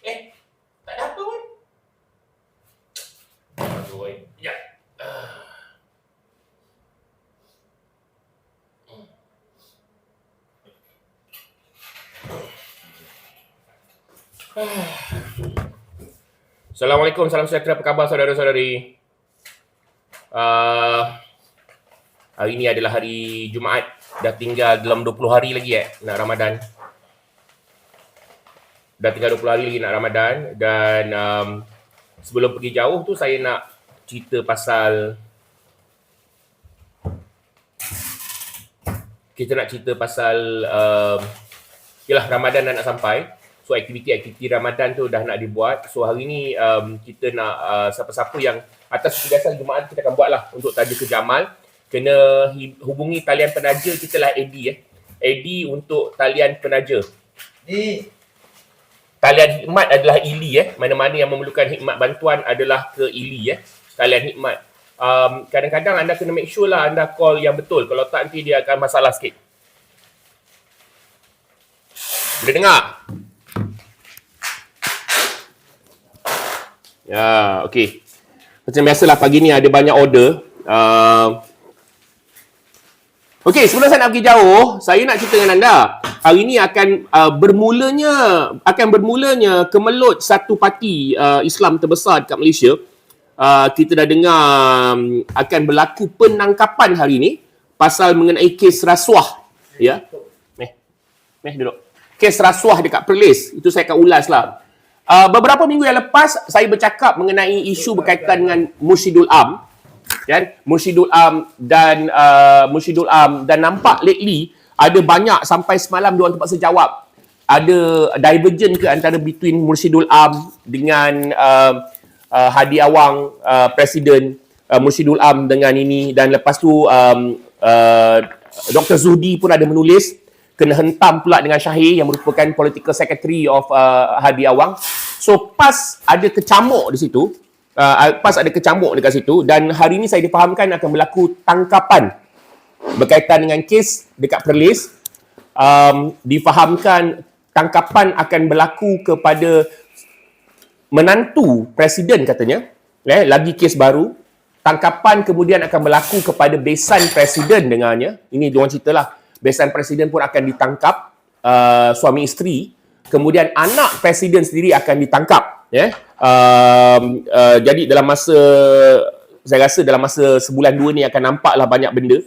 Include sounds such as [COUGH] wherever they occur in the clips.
Eh, tak ada apa pun. Aduh, eh. Ya. Assalamualaikum, salam sejahtera, apa khabar saudara-saudari? Uh, hari ini adalah hari Jumaat, dah tinggal dalam 20 hari lagi eh, nak Ramadan. Dah tinggal 20 hari lagi nak Ramadan dan um, sebelum pergi jauh tu saya nak cerita pasal kita nak cerita pasal um, yalah Ramadan dah nak sampai. So aktiviti-aktiviti Ramadan tu dah nak dibuat. So hari ni um, kita nak uh, siapa-siapa yang atas kebiasaan Jumaat kita akan buat lah untuk taja ke Jamal kena hubungi talian penaja kita lah Eddie eh. Eddie untuk talian penaja. Ni Talian hikmat adalah ili eh. Mana-mana yang memerlukan hikmat bantuan adalah ke ili eh. Talian hikmat. Um, kadang-kadang anda kena make sure lah anda call yang betul. Kalau tak nanti dia akan masalah sikit. Boleh dengar? Ya, okey. Macam biasalah pagi ni ada banyak order. Uh, Okey, sebelum saya nak pergi jauh, saya nak cerita dengan anda. Hari ini akan uh, bermulanya akan bermulanya kemelut satu parti uh, Islam terbesar dekat Malaysia. Uh, kita dah dengar um, akan berlaku penangkapan hari ini pasal mengenai kes rasuah. Ya. Meh. Meh duduk. Kes rasuah dekat Perlis. Itu saya akan ulas lah. Uh, beberapa minggu yang lepas saya bercakap mengenai isu berkaitan dengan Mursyidul Am kan Mursyidul Am dan uh, Mursyidul Am dan nampak lately ada banyak sampai semalam dia orang terpaksa jawab. Ada divergent ke antara between Mursyidul Am dengan uh, uh, Hadi Awang uh, presiden uh, Mursyidul Am dengan ini. Dan lepas tu um, uh, Dr Zuhdi pun ada menulis kena hentam pula dengan Syahir yang merupakan political secretary of uh, Hadi Awang. So pas ada kecamuk di situ uh, PAS ada kecamuk dekat situ dan hari ini saya difahamkan akan berlaku tangkapan berkaitan dengan kes dekat Perlis. Um, difahamkan tangkapan akan berlaku kepada menantu presiden katanya eh, lagi kes baru. Tangkapan kemudian akan berlaku kepada besan presiden dengannya. Ini diorang ceritalah. Besan presiden pun akan ditangkap uh, suami isteri. Kemudian anak presiden sendiri akan ditangkap yeah. um, uh, jadi dalam masa saya rasa dalam masa sebulan dua ni akan nampaklah banyak benda.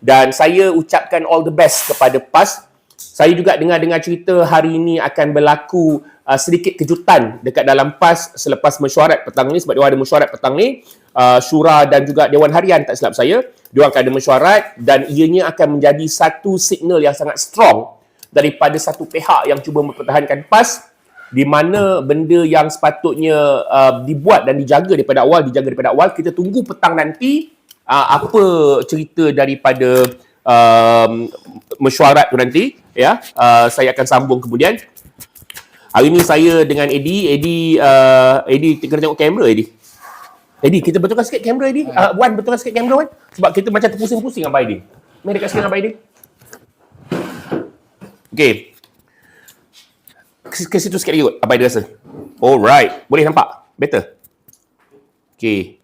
Dan saya ucapkan all the best kepada PAS. Saya juga dengar-dengar cerita hari ini akan berlaku uh, sedikit kejutan dekat dalam PAS selepas mesyuarat petang ni sebab dia ada mesyuarat petang ni. Uh, syura dan juga Dewan Harian tak silap saya dia akan ada mesyuarat dan ianya akan menjadi satu signal yang sangat strong daripada satu pihak yang cuba mempertahankan PAS di mana benda yang sepatutnya uh, dibuat dan dijaga daripada awal dijaga daripada awal kita tunggu petang nanti uh, apa cerita daripada um, mesyuarat tu nanti ya. Uh, saya akan sambung kemudian. Hari ni saya dengan Eddie Eddie uh, Eddie kena tengok kamera Eddie Eddie kita betulkan sikit kamera Eddie uh, Wan betulkan sikit kamera Wan? Sebab kita macam terpusing-pusing Abang Eddie mari dekat sini Abang Eddie Okay. Ke, ke situ sikit lagi kot. Apa dia rasa? Alright. Boleh nampak? Better? Okay.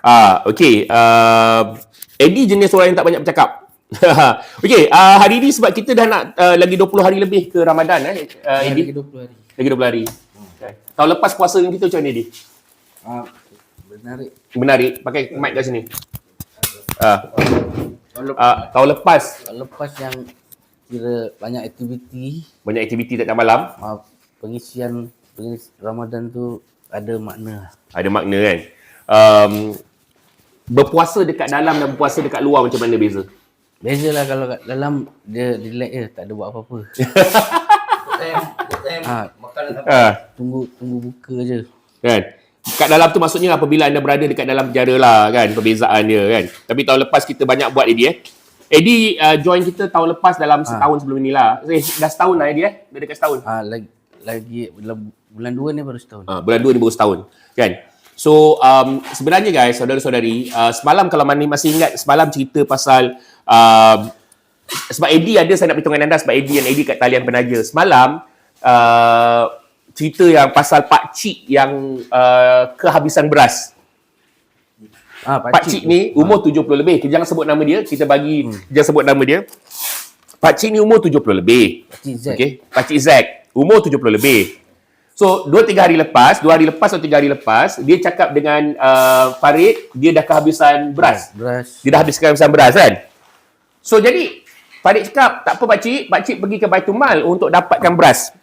Ah, okay. Uh, Eddie jenis orang yang tak banyak bercakap. [LAUGHS] okay. Uh, hari ni sebab kita dah nak uh, lagi 20 hari lebih ke Ramadan eh. Uh, Eddie. lagi 20 hari. Lagi 20 hari. Okay. Tahun lepas puasa dengan kita macam mana Eddie? Ah, menarik. Menarik. Pakai mic kat sini. Uh, Tahun lepas, uh, tahun lepas tahun lepas yang kira banyak aktiviti, banyak aktiviti tak malam. ah, pengisian pengis Ramadan tu ada makna. Ada makna kan? Um, berpuasa dekat dalam dan berpuasa dekat luar macam mana beza? Beza lah kalau kat dalam dia relax je, tak ada buat apa-apa. ah, Ah, tunggu tunggu buka je. kan? Kat dalam tu maksudnya apabila anda berada dekat dalam penjara lah kan, perbezaan dia kan. Tapi tahun lepas kita banyak buat Eddie eh. Eddie uh, join kita tahun lepas dalam setahun sebelum ni lah. Eh, dah setahun lah Eddie eh? Dah dekat setahun. Ah, lagi lagi bulan, bulan 2 ni baru setahun. Uh, bulan 2 ni baru setahun. Kan? So, um, sebenarnya guys, saudara-saudari, uh, semalam kalau mana masih ingat, semalam cerita pasal uh, sebab Eddie ada, saya nak beritahu dengan anda sebab Eddie dan Eddie kat talian penaja. Semalam, uh, cerita yang pasal pak cik yang uh, kehabisan beras. Ah, Pak cik ni umur 70 lebih. Kita jangan sebut nama dia, kita bagi Hmm. jangan sebut nama dia. Pak cik ni umur 70 lebih. Pak Cik Z. Okey, Pak cik Zack umur 70 lebih. So, 2 3 hari lepas, 2 hari lepas atau 3 hari lepas, dia cakap dengan uh, Farid, dia dah kehabisan beras. Beras. Dia dah habis kehabisan beras kan? So, jadi Farid cakap, tak apa pak cik, pak cik pergi ke Baitul Mal untuk dapatkan beras.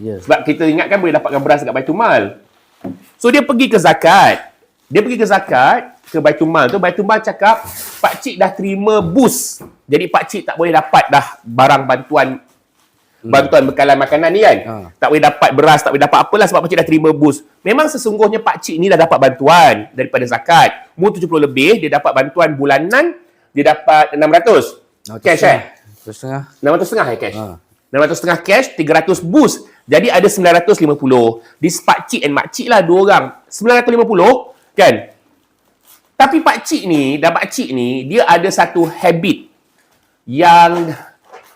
Ya. Sebab kita ingatkan boleh dapatkan beras dekat Baitul Mal. So dia pergi ke zakat. Dia pergi ke zakat ke Baitul Mal tu Baitul Mal cakap pak cik dah terima bus. Jadi pak cik tak boleh dapat dah barang bantuan bantuan bekalan makanan ni kan. Ha. Tak boleh dapat beras, tak boleh dapat apalah sebab pak cik dah terima bus. Memang sesungguhnya pak cik ni dah dapat bantuan daripada zakat. Umur 70 lebih dia dapat bantuan bulanan dia dapat 600. Cash eh? Terus setengah. 600 setengah eh cash. Ha. 600 setengah cash, 300 bus. Jadi ada 950. Di pakcik and makcik lah dua orang. 950 kan? Tapi pakcik ni dan makcik ni dia ada satu habit yang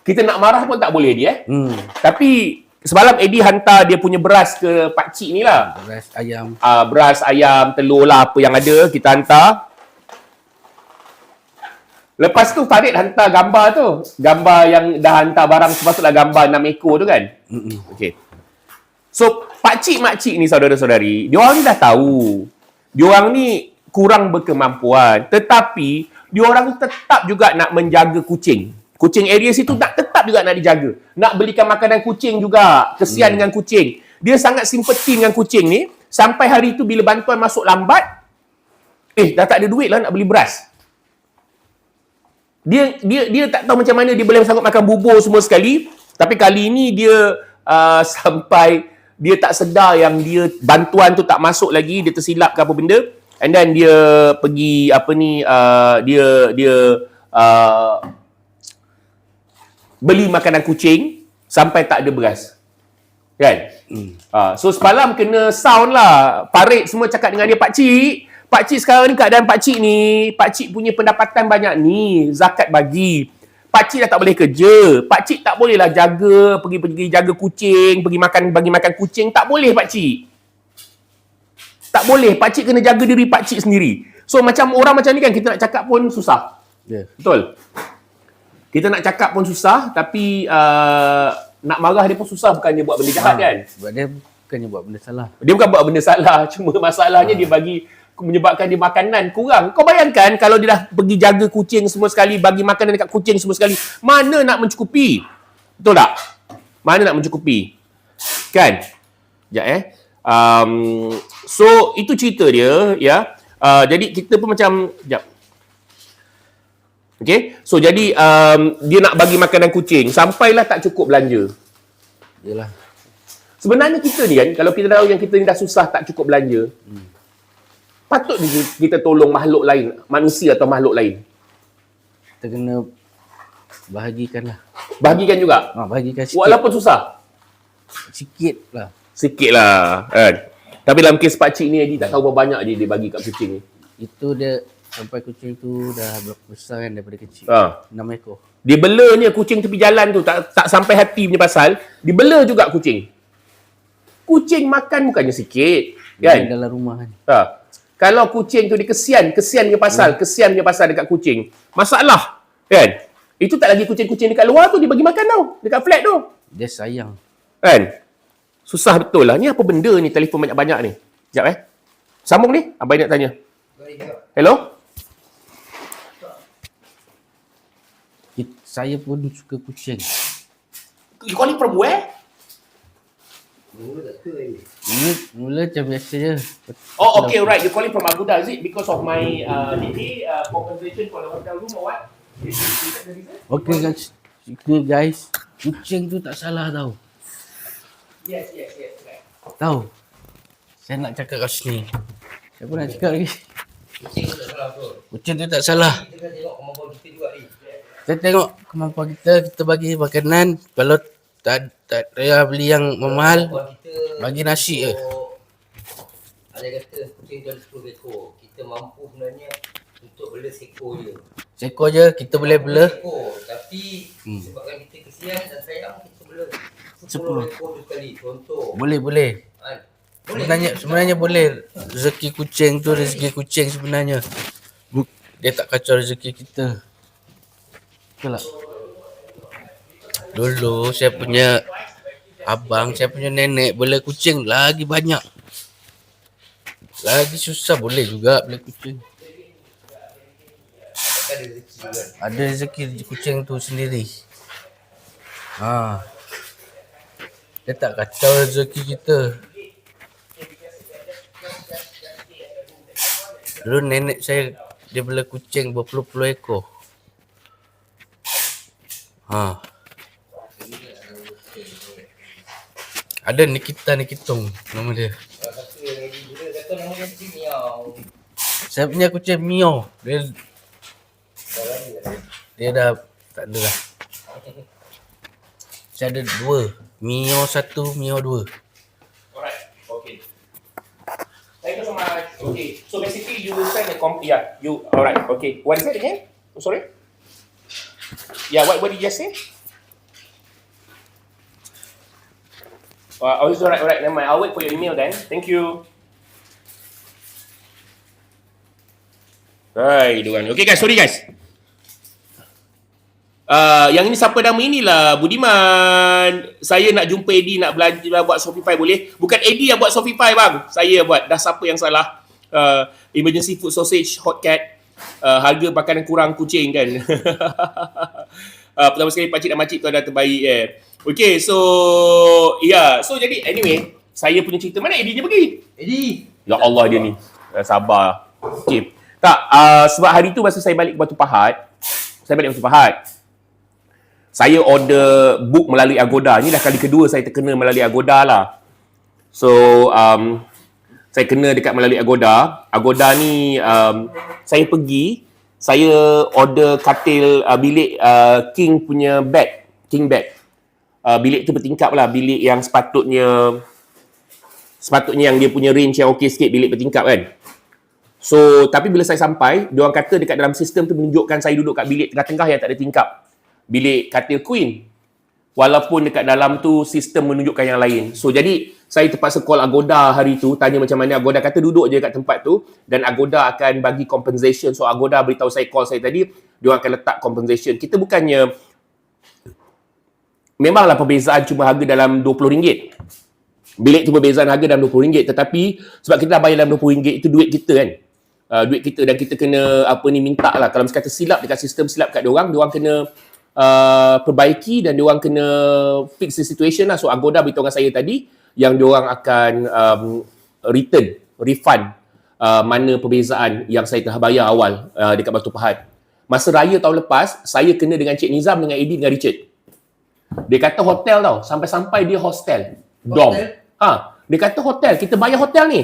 kita nak marah pun tak boleh dia eh. Hmm. Tapi semalam Eddie hantar dia punya beras ke pakcik ni lah. Beras ayam. Uh, beras, ayam, telur lah apa yang ada kita hantar. Lepas tu Farid hantar gambar tu. Gambar yang dah hantar barang sepatutlah gambar 6 ekor tu kan. Mm-mm. Okay. So, pakcik makcik ni saudara-saudari, diorang ni dah tahu. Diorang ni kurang berkemampuan. Tetapi, diorang tetap juga nak menjaga kucing. Kucing area situ tak tetap juga nak dijaga. Nak belikan makanan kucing juga. Kesian dengan kucing. Dia sangat simpati dengan kucing ni. Sampai hari tu bila bantuan masuk lambat, eh dah tak ada duit lah nak beli beras. Dia dia dia tak tahu macam mana dia boleh sanggup makan bubur semua sekali. Tapi kali ini dia uh, [LAUGHS] sampai dia tak sedar yang dia bantuan tu tak masuk lagi, dia tersilap ke apa benda. And then dia pergi apa ni uh, dia dia uh, beli makanan kucing sampai tak ada beras. Kan? Hmm. Uh, so semalam kena sound lah. Parit semua cakap dengan dia, Pak Cik, Pak Cik sekarang ni keadaan Pak Cik ni, Pak Cik punya pendapatan banyak ni, zakat bagi. Pak Cik dah tak boleh kerja. Pak Cik tak bolehlah jaga, pergi-pergi jaga kucing, pergi makan bagi makan kucing. Tak boleh Pak Cik. Tak boleh. Pak Cik kena jaga diri Pak Cik sendiri. So macam orang macam ni kan, kita nak cakap pun susah. Ya. Betul? Kita nak cakap pun susah, tapi uh, nak marah dia pun susah bukannya buat benda jahat kan? Sebab dia bukannya buat benda salah. Dia bukan buat benda salah, [LAUGHS] cuma masalahnya dia bagi menyebabkan dia makanan kurang. Kau bayangkan kalau dia dah pergi jaga kucing semua sekali, bagi makanan dekat kucing semua sekali, mana nak mencukupi? Betul tak? Mana nak mencukupi? Kan? Sekejap eh. Um, so, itu cerita dia, ya. Uh, jadi, kita pun macam, sekejap. Okay? So, jadi um, dia nak bagi makanan kucing. Sampailah tak cukup belanja. Yalah. Sebenarnya kita ni kan, kalau kita tahu yang kita ni dah susah tak cukup belanja, hmm. Patut kita tolong makhluk lain, manusia atau makhluk lain. Kita kena bahagikan lah. Bahagikan juga. Ha, bahagikan sikit. Walaupun susah. Sikit lah. Sikit lah. Kan? Tapi dalam kes pakcik ni, Eddie tak tahu berapa banyak dia, dia bagi kat kucing ni. Itu dia sampai kucing tu dah besar kan daripada kecil. Ha. 6 ekor. Dia belanya kucing tepi jalan tu, tak, tak sampai hati punya pasal, dia bela juga kucing. Kucing makan bukannya sikit. Kan? Kan? dalam rumah kan. Ha. Kalau kucing tu dia kesian, punya pasal, kesian punya pasal dekat kucing. Masalah. Kan? Itu tak lagi kucing-kucing dekat luar tu, dia bagi makan tau. Dekat flat tu. Dia sayang. Kan? Susah betul lah. Ni apa benda ni telefon banyak-banyak ni? Sekejap eh. Sambung ni. Abang nak tanya. Hello? It- Saya pun suka kucing. You calling from where? Mula, mula macam biasa je. Oh, okay, right. You calling from Agoda, is it? Because of my uh, DD uh, compensation for the hotel room or what? Okay guys. Okay guys. Kucing tu tak salah tau. Yes, yes, yes. Right. Tahu. Saya nak cakap kat sini. Saya pun nak cakap lagi. Kucing tu tak salah. Kita tengok kemampuan kita, kita bagi makanan. Kalau tak tak payah beli yang mahal, bagi nasi je. Ada kata kucing ada 10 ekor. Kita mampu sebenarnya untuk bela seekor je. Seekor je kita boleh bela. Seekor. Tapi Hmm. sebabkan kita kesian dan sayang, kita Boleh Sepuluh. 10 ekor sekali. Contoh. Boleh, boleh. Kan? Sebenarnya sebenarnya boleh rezeki kucing tu rezeki kucing sebenarnya. Dia tak kacau rezeki kita. Betul tak? Dulu saya punya abang, saya punya nenek bela kucing lagi banyak. Lagi susah boleh juga bela kucing. Ada rezeki kucing tu sendiri. Ha. Dia tak kacau rezeki kita. Dulu nenek saya dia bela kucing berpuluh-puluh ekor. Ha. Ada Nikita Nikitung nama dia. Saya punya kucing Mio. Dia dia dah tak ada lah. Saya ada dua. Mio satu, Mio dua. Okay. So basically you will send a comp. Yeah, you. Alright, okay. What is it again? Oh, sorry. Yeah, what what did you just say? Oh, it's alright, alright. Never mind. I'll wait for your email then. Thank you. Right, one. Okay guys, sorry guys. Uh, yang ini siapa nama inilah Budiman. Saya nak jumpa Eddie nak belanja buat Shopify boleh? Bukan Eddie yang buat Shopify bang. Saya yang buat. Dah siapa yang salah? Uh, emergency food sausage hot cat. Uh, harga makanan kurang kucing kan. [LAUGHS] uh, pertama sekali pakcik dan makcik tu dah terbaik eh. Okay so yeah. So jadi anyway. Saya punya cerita. Mana Eddie dia pergi? Eddie. Ya Allah dia ni. Eh, sabar. Okay. Tak, uh, sebab hari tu masa saya balik ke Batu Pahat, saya balik ke Batu Pahat, saya order book melalui Agoda. Ini dah kali kedua saya terkena melalui Agoda lah. So, um, saya kena dekat melalui Agoda. Agoda ni, um, saya pergi, saya order katil uh, bilik uh, King punya bed. King bed. Uh, bilik tu bertingkap lah. Bilik yang sepatutnya sepatutnya yang dia punya range yang okey sikit bilik bertingkap kan. So, tapi bila saya sampai, dia orang kata dekat dalam sistem tu menunjukkan saya duduk kat bilik tengah-tengah yang tak ada tingkap. Bilik katil queen. Walaupun dekat dalam tu sistem menunjukkan yang lain. So, jadi saya terpaksa call Agoda hari tu, tanya macam mana. Agoda kata duduk je kat tempat tu dan Agoda akan bagi compensation. So, Agoda beritahu saya call saya tadi, dia akan letak compensation. Kita bukannya memanglah perbezaan cuma harga dalam RM20. Bilik tu perbezaan harga dalam RM20 tetapi sebab kita dah bayar dalam RM20 itu duit kita kan. Uh, duit kita dan kita kena apa ni minta lah kalau misalkan silap dekat sistem silap kat diorang, diorang kena uh, perbaiki dan diorang kena fix the situation lah. So Agoda beritahu dengan saya tadi yang diorang akan um, return, refund uh, mana perbezaan yang saya telah bayar awal uh, dekat Batu Pahat. Masa raya tahun lepas, saya kena dengan Cik Nizam dengan Eddie dengan Richard. Dia kata hotel tau. Sampai-sampai dia hostel. Dom. Hotel? Ha, dia kata hotel. Kita bayar hotel ni.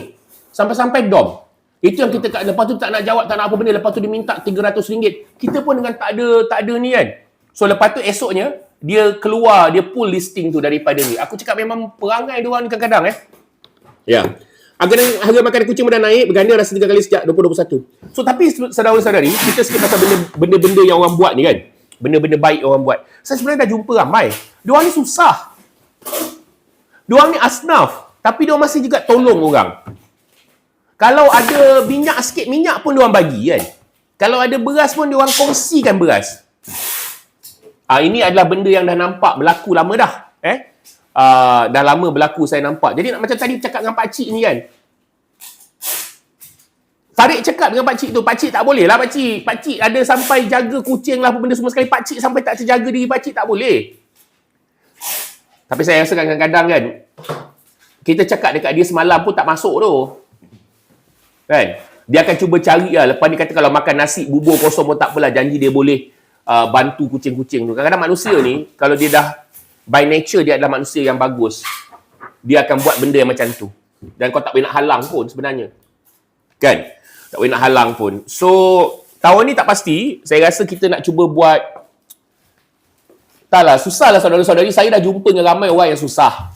Sampai-sampai dom. Itu yang kita kat lepas tu tak nak jawab tak nak apa benda lepas tu dia minta RM300. Kita pun dengan tak ada tak ada ni kan. So lepas tu esoknya dia keluar dia pull listing tu daripada ni. Aku cakap memang perangai dia orang ni kadang-kadang eh. Ya. Harga, harga makanan kucing dah naik berganda rasa tiga kali sejak 2021. So tapi saudara-saudari, kita sikit pasal benda, benda-benda yang orang buat ni kan. Benda-benda baik orang buat. Saya sebenarnya dah jumpa ramai. Diorang ni susah. Diorang ni asnaf. Tapi diorang masih juga tolong orang. Kalau ada minyak sikit minyak pun diorang bagi kan. Kalau ada beras pun diorang kongsikan beras. Ah ini adalah benda yang dah nampak berlaku lama dah. Eh? Uh, dah lama berlaku saya nampak. Jadi nak macam tadi cakap dengan pak cik ni kan. Tarik cakap dengan pak cik tu, pak cik tak boleh lah pak cik. Pak cik ada sampai jaga kucing lah apa benda semua sekali. Pak cik sampai tak terjaga diri pak cik tak boleh. Tapi saya rasa kadang-kadang kan, kita cakap dekat dia semalam pun tak masuk tu. Kan? Dia akan cuba cari lah. Lepas dia kata kalau makan nasi bubur kosong pun tak apalah. Janji dia boleh uh, bantu kucing-kucing tu. Kadang-kadang manusia ni, kalau dia dah by nature dia adalah manusia yang bagus. Dia akan buat benda yang macam tu. Dan kau tak boleh nak halang pun sebenarnya. Kan? Tak boleh nak halang pun. So, tahun ni tak pasti. Saya rasa kita nak cuba buat Taklah, susah lah saudara-saudari. Saya dah jumpa dengan ramai orang yang susah.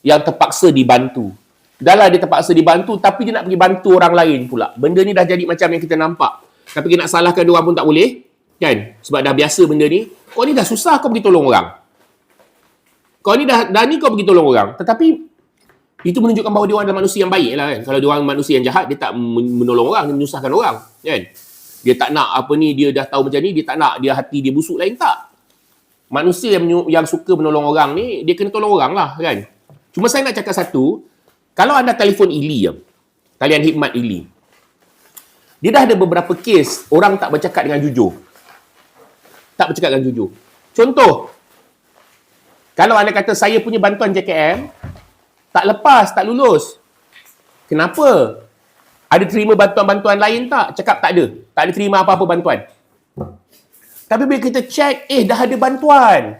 Yang terpaksa dibantu. Dah lah dia terpaksa dibantu, tapi dia nak pergi bantu orang lain pula. Benda ni dah jadi macam yang kita nampak. Tapi kita nak salahkan dia orang pun tak boleh. Kan? Sebab dah biasa benda ni. Kau ni dah susah kau pergi tolong orang. kau ni dah, dah ni kau pergi tolong orang. Tetapi itu menunjukkan bahawa dia orang adalah manusia yang baik lah kan. Kalau dia orang manusia yang jahat, dia tak men- menolong orang, dia menyusahkan orang. Kan? Dia tak nak apa ni, dia dah tahu macam ni, dia tak nak dia hati dia busuk lain, tak. Manusia yang, yang suka menolong orang ni, dia kena tolong orang lah kan. Cuma saya nak cakap satu, kalau anda telefon Ili, talian hikmat Ili, dia dah ada beberapa kes orang tak bercakap dengan jujur. Tak bercakap dengan jujur. Contoh, kalau anda kata saya punya bantuan JKM, tak lepas, tak lulus. Kenapa? Ada terima bantuan-bantuan lain tak? Cakap tak ada. Tak ada terima apa-apa bantuan. Tapi bila kita check, eh dah ada bantuan.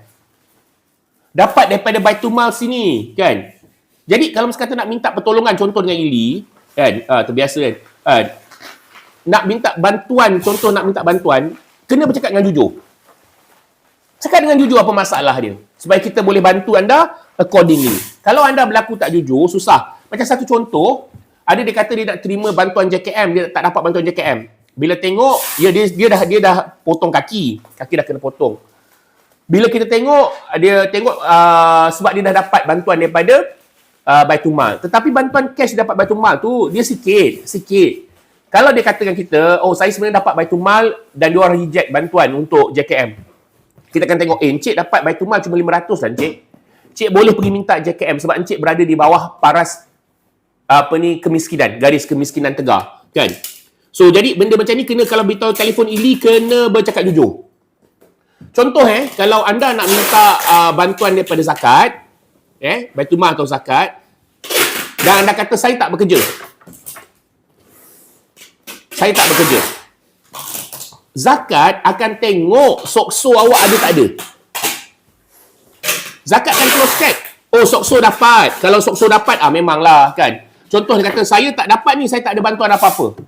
Dapat daripada Baitumal sini, kan? Jadi kalau sekata nak minta pertolongan, contoh dengan Ili, kan? Ah, terbiasa kan? Ah, nak minta bantuan, contoh nak minta bantuan, kena bercakap dengan jujur. Cakap dengan jujur apa masalah dia. Supaya kita boleh bantu anda accordingly. Kalau anda berlaku tak jujur, susah. Macam satu contoh, ada dia kata dia nak terima bantuan JKM, dia tak dapat bantuan JKM. Bila tengok, dia, dia, dia dah dia dah potong kaki. Kaki dah kena potong. Bila kita tengok, dia tengok uh, sebab dia dah dapat bantuan daripada uh, Baitumal. Tetapi bantuan cash dapat Baitumal tu, dia sikit, sikit. Kalau dia katakan kita, oh saya sebenarnya dapat Baitumal dan dia orang reject bantuan untuk JKM. Kita akan tengok, eh Encik dapat Baitumal cuma 500 lah Encik. Encik boleh pergi minta JKM sebab Encik berada di bawah paras apa ni kemiskinan, garis kemiskinan tegar, kan? So jadi benda macam ni kena kalau beritahu telefon Ili kena bercakap jujur. Contoh eh, kalau anda nak minta uh, bantuan daripada zakat, eh, Baitulmal atau zakat, dan anda kata saya tak bekerja. Saya tak bekerja. Zakat akan tengok sokso awak ada tak ada. Zakat akan close check. Oh, sokso dapat. Kalau sokso dapat, ah memanglah kan. Contoh dia kata, saya tak dapat ni, saya tak ada bantuan apa-apa.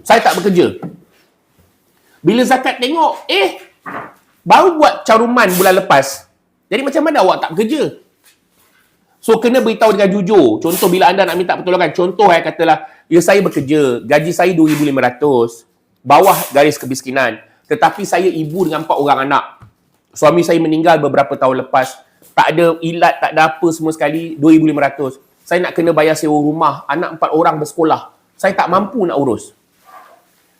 Saya tak bekerja. Bila zakat tengok, eh, baru buat caruman bulan lepas. Jadi macam mana awak tak bekerja? So, kena beritahu dengan jujur. Contoh, bila anda nak minta pertolongan. Contoh, eh, katalah, ya saya bekerja. Gaji saya 2,500. Bawah garis kemiskinan. Tetapi saya ibu dengan empat orang anak. Suami saya meninggal beberapa tahun lepas. Tak ada ilat, tak ada apa semua sekali. 2,500. Saya nak kena bayar sewa rumah. Anak empat orang bersekolah. Saya tak mampu nak urus.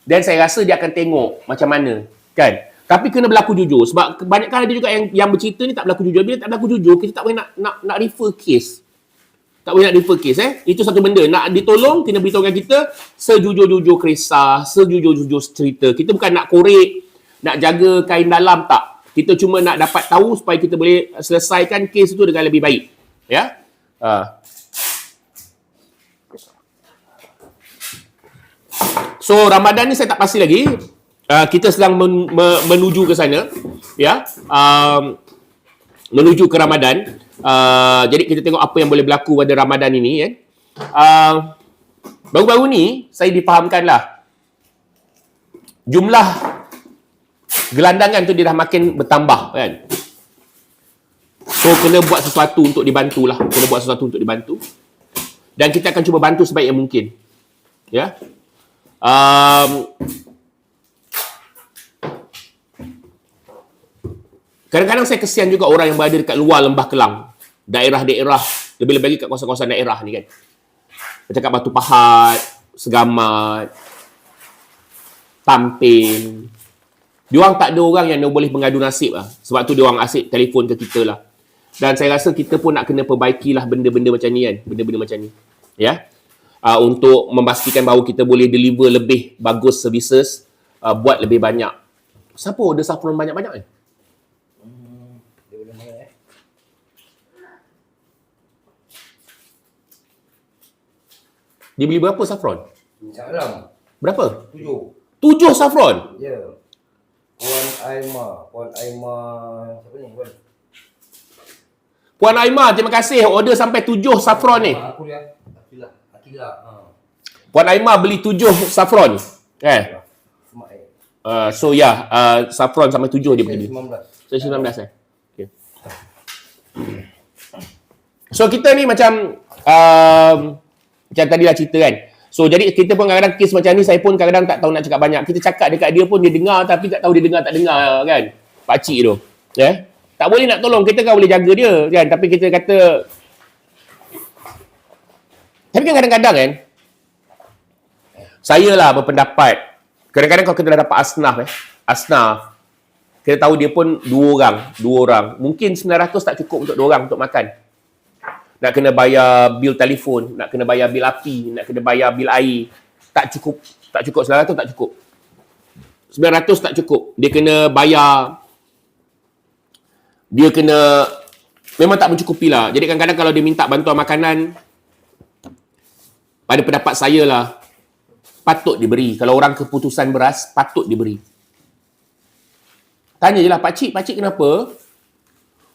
Dan saya rasa dia akan tengok macam mana. Kan? Tapi kena berlaku jujur. Sebab kebanyakan ada juga yang yang bercerita ni tak berlaku jujur. Bila tak berlaku jujur, kita tak boleh nak nak, nak refer case. Tak boleh nak refer case eh. Itu satu benda. Nak ditolong, kena beritahu dengan kita sejujur-jujur kisah, sejujur-jujur cerita. Kita bukan nak korek, nak jaga kain dalam, tak. Kita cuma nak dapat tahu supaya kita boleh selesaikan kes itu dengan lebih baik. Ya. Uh. So Ramadan ni saya tak pasti lagi. Uh, kita sedang men, me, menuju ke sana, ya. Um, menuju ke Ramadan. Uh, jadi kita tengok apa yang boleh berlaku pada Ramadan ini, kan. Uh, baru-baru ni saya difahamkanlah jumlah gelandangan tu dia dah makin bertambah, kan. So kena buat sesuatu untuk dibantu lah. Kena buat sesuatu untuk dibantu. Dan kita akan cuba bantu sebaik yang mungkin. Ya. Um, kadang-kadang saya kesian juga orang yang berada dekat luar lembah Kelang. Daerah-daerah, lebih-lebih lagi kat kawasan-kawasan daerah ni kan. Macam kat Batu Pahat, Segamat, Tampin. Diorang tak ada orang yang boleh mengadu nasib lah. Sebab tu diorang asyik telefon ke kita lah. Dan saya rasa kita pun nak kena perbaikilah benda-benda macam ni kan. Benda-benda macam ni. Ya. Uh, untuk memastikan bahawa kita boleh deliver lebih bagus services, uh, buat lebih banyak. Siapa order saffron banyak-banyak ni? Dia eh? Dia beli berapa saffron? Salam. Berapa? Tujuh. Tujuh saffron? Ya. Puan Aima. Puan Aima. Siapa ni? Puan. Puan Aima, terima kasih. Order sampai tujuh saffron ni. Aku dia. Akilah. Akilah. Ha. Puan Aima beli tujuh saffron. Eh. Uh, so ya, yeah, uh, saffron sampai tujuh dia beli. 19. So 19 eh. Okay. So kita ni macam um, macam tadi lah cerita kan. So jadi kita pun kadang-kadang kes macam ni saya pun kadang-kadang tak tahu nak cakap banyak. Kita cakap dekat dia pun dia dengar tapi tak tahu dia dengar tak dengar kan. Pak cik tu. Ya. Yeah? Tak boleh nak tolong, kita kan boleh jaga dia kan. Tapi kita kata Tapi kan kadang-kadang kan saya lah berpendapat kadang-kadang kalau kita dah dapat asnaf eh asnaf kita tahu dia pun dua orang dua orang mungkin 900 tak cukup untuk dua orang untuk makan nak kena bayar bil telefon nak kena bayar bil api nak kena bayar bil air tak cukup tak cukup 900 tak cukup 900 tak cukup dia kena bayar dia kena memang tak mencukupi lah jadi kadang-kadang kalau dia minta bantuan makanan pada pendapat saya lah patut diberi. Kalau orang keputusan beras, patut diberi. Tanya je lah, pakcik, pakcik kenapa?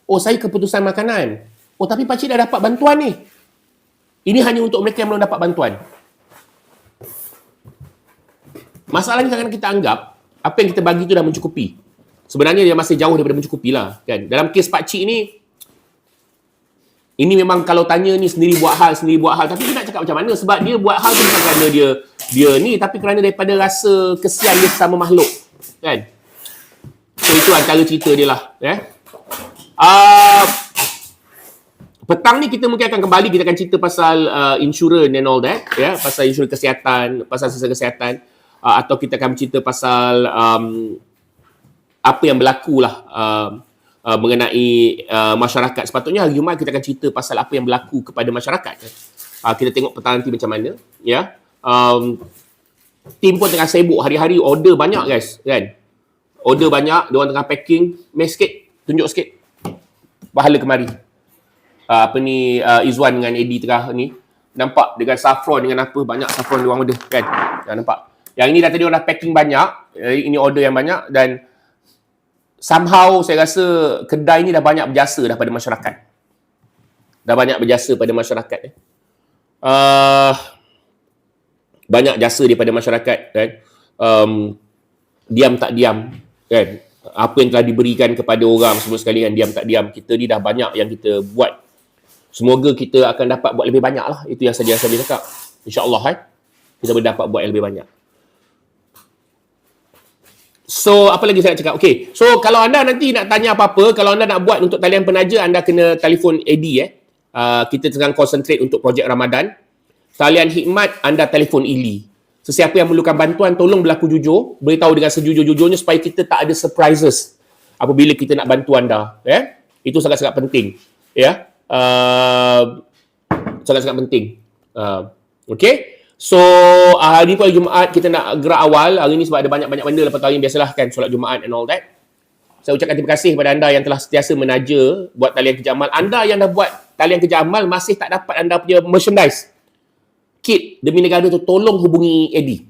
Oh, saya keputusan makanan. Oh, tapi pakcik dah dapat bantuan ni. Ini hanya untuk mereka yang belum dapat bantuan. Masalahnya kadang-kadang kita anggap apa yang kita bagi tu dah mencukupi. Sebenarnya dia masih jauh daripada mencukupi lah. Kan? Dalam kes pakcik ni, ini memang kalau tanya ni sendiri buat hal, sendiri buat hal. Tapi dia nak cakap macam mana? Sebab dia buat hal tu bukan kerana dia dia ni. Tapi kerana daripada rasa kesian dia sesama makhluk. Kan? So itu antara cerita dia lah. Eh? Uh, petang ni kita mungkin akan kembali. Kita akan cerita pasal uh, insurance and all that. Ya? Pasal insurans kesihatan, pasal sisa kesihatan. Uh, atau kita akan cerita pasal um, apa yang berlaku lah. Um, uh, mengenai uh, masyarakat. Sepatutnya hari Jumaat kita akan cerita pasal apa yang berlaku kepada masyarakat. Uh, kita tengok petang nanti macam mana. Ya. Um, tim pun tengah sibuk hari-hari order banyak guys. Kan? Order banyak. Diorang tengah packing. Mai sikit. Tunjuk sikit. Pahala kemari. Uh, apa ni uh, Izwan dengan Eddie tengah ni. Nampak dengan saffron dengan apa. Banyak saffron diorang order. Kan? Ya, nampak. Yang ini dah tadi orang dah packing banyak. Eh, Ini order yang banyak. Dan somehow saya rasa kedai ni dah banyak berjasa dah pada masyarakat. Dah banyak berjasa pada masyarakat. Eh. Uh, banyak jasa daripada masyarakat kan. Um, diam tak diam kan. Apa yang telah diberikan kepada orang semua sekali kan diam tak diam. Kita ni dah banyak yang kita buat. Semoga kita akan dapat buat lebih banyak lah. Itu yang saya boleh cakap. InsyaAllah kan. Kita boleh dapat buat yang lebih banyak. So, apa lagi saya nak cakap? Okay. So, kalau anda nanti nak tanya apa-apa, kalau anda nak buat untuk talian penaja, anda kena telefon Eddie eh. Uh, kita tengah concentrate untuk projek Ramadan. Talian hikmat, anda telefon Ili. Sesiapa yang memerlukan bantuan, tolong berlaku jujur. Beritahu dengan sejujur-jujurnya supaya kita tak ada surprises apabila kita nak bantu anda. Eh? Itu sangat-sangat penting. Ya. Uh, sangat-sangat penting. Uh, okay. So uh, hari ni pun Jumaat kita nak gerak awal hari ni sebab ada banyak-banyak benda lepas ni biasalah kan solat Jumaat and all that. Saya ucapkan terima kasih kepada anda yang telah sentiasa menaja buat talian kerja amal. Anda yang dah buat talian kerja amal masih tak dapat anda punya merchandise. Kit demi negara tu tolong hubungi Eddie.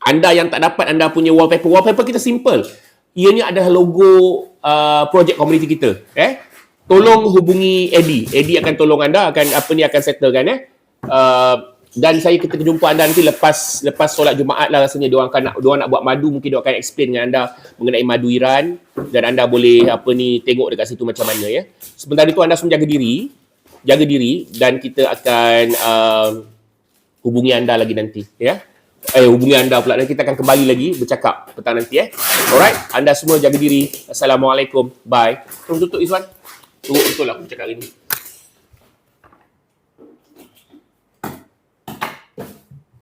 Anda yang tak dapat anda punya wallpaper. Wallpaper kita simple. Ianya adalah logo uh, projek komuniti kita. Eh? Tolong hubungi Eddie. Eddie akan tolong anda akan apa ni akan settlekan eh. Uh, dan saya kita jumpa anda nanti lepas lepas solat Jumaat lah rasanya dia akan nak dia nak buat madu mungkin dia akan explain dengan anda mengenai madu Iran dan anda boleh apa ni tengok dekat situ macam mana ya. Sementara itu anda semua jaga diri, jaga diri dan kita akan uh, hubungi anda lagi nanti ya. Eh hubungi anda pula dan kita akan kembali lagi bercakap petang nanti eh. Alright, anda semua jaga diri. Assalamualaikum. Bye. Tutup Izwan. Tutup betul lah aku cakap hari ni.